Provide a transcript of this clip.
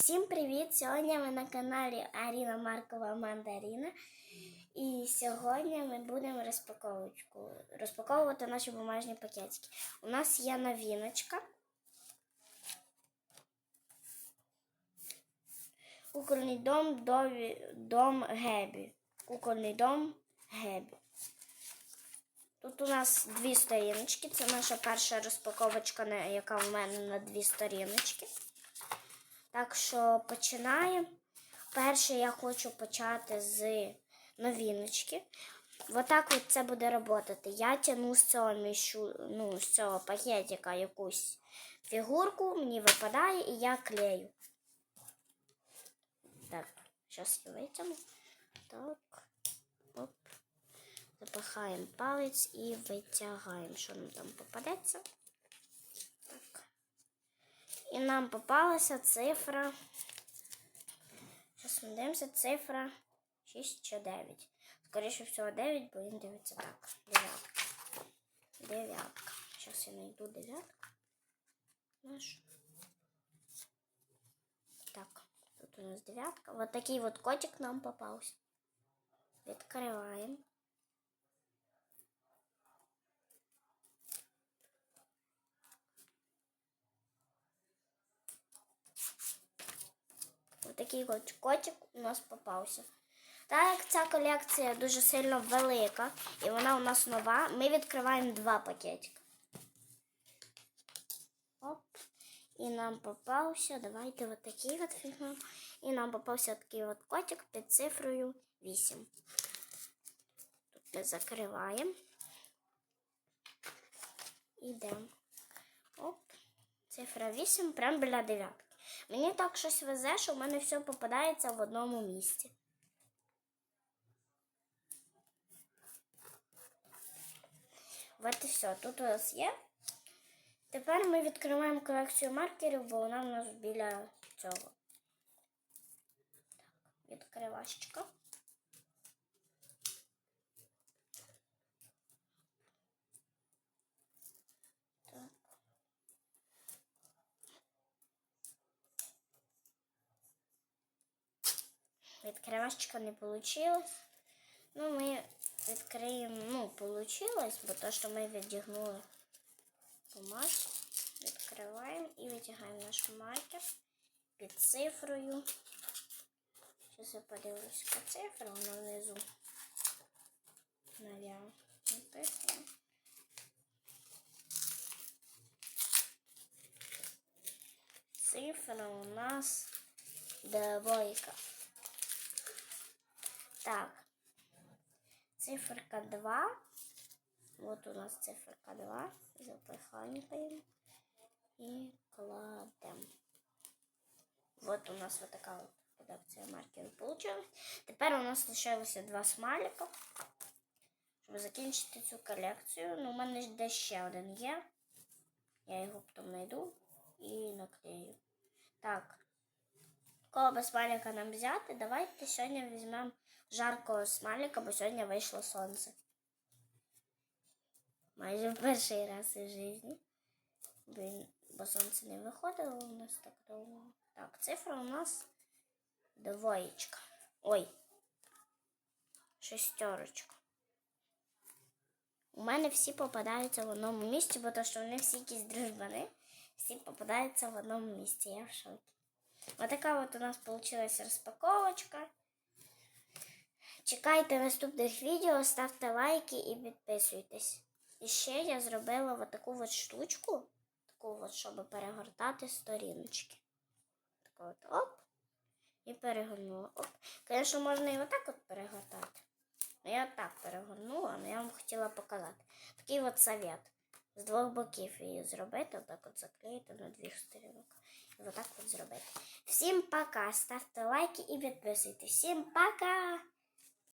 Всім привіт! Сьогодні ми на каналі Аріна Маркова Мандаріна. І сьогодні ми будемо розпаковочку, розпаковувати наші бумажні пакетики. У нас є новіночка. Кукольний дом, дові- дом Гебі. Кукольний дом Гебі. Тут у нас дві сторіночки. Це наша перша розпаковочка, яка в мене на дві сторіночки. Так що починаємо. Перше я хочу почати з новіночки. Отак от це буде працювати. Я тяну з цього мішу, ну, з цього пакетика якусь фігурку, мені випадає і я клею. Так, зараз я витягну. Так. Оп. Запихаємо палець і витягаємо, що нам там попадеться. І нам попалася цифра. Зараз ми дивимося, цифра 6 чи 9. Скоріше всього 9, бо він дивиться так. Дев'ятка. Дев'ятка. Зараз я знайду дев'ятку. Так, тут у нас дев'ятка. Вот такий вот котик нам попався. Відкриваємо. Такий от котик у нас попався. Так як ця колекція дуже сильно велика і вона у нас нова, ми відкриваємо два пакетики. Оп. І нам попався, давайте от такий от візьмемо. І нам попався такий от котик під цифрою 8. Тут ми закриваємо. Ідемо. Оп. Цифра 8 прямо біля дев'ятки. Мені так щось везе, що в мене все попадається в одному місці. От і все. Тут у нас є. Тепер ми відкриваємо колекцію маркерів, бо вона у нас біля цього. Так, відкривачка. Так. Відкривачка не вийшло. Ну, ми відкриємо, ну, вийшло, бо то, що ми відігнули бумажку. Відкриваємо і витягаємо наш маркер під цифрою. Зараз я подивлюсь, яка цифра, вона внизу. Написано. Цифра у нас двойка. Так. Циферка 2. Вот у нас циферка 2. Запихаємо і кладемо. Вот у нас вот така от редакція маркерів получилась. Тепер у нас лишилося два смайлика. Щоб закінчити цю колекцію. Ну, у мене де ще один є. Я його потім знайду і наклею. Так. Кого би смайлика нам взяти, давайте сьогодні візьмемо жаркого смайлика, бо сьогодні вийшло сонце. Майже в перший раз у житті. Бо сонце не виходило у нас так довго. Так, цифра у нас двоєчка. Ой. Шестерочка. У мене всі попадаються в одному місці, бо то, що вони всі якісь дружбани, всі попадаються в одному місці. Я в шокі. Вот така от у нас получилась розпаковочка. Чекайте наступних відео, ставте лайки і підписуйтесь. І ще я зробила от таку от штучку, таку от, щоб перегортати сторіночки. Таку от оп. І перегорнула. Оп. Звісно, можна і отак от перегортати. Я так перегорнула, але я вам хотіла показати. Такий от совет. З двох боків її зробити, отак от заклеїти на дві сторінок. І отак от зробити. Всім пока. Ставте лайки і підписуйтесь. Всім пока!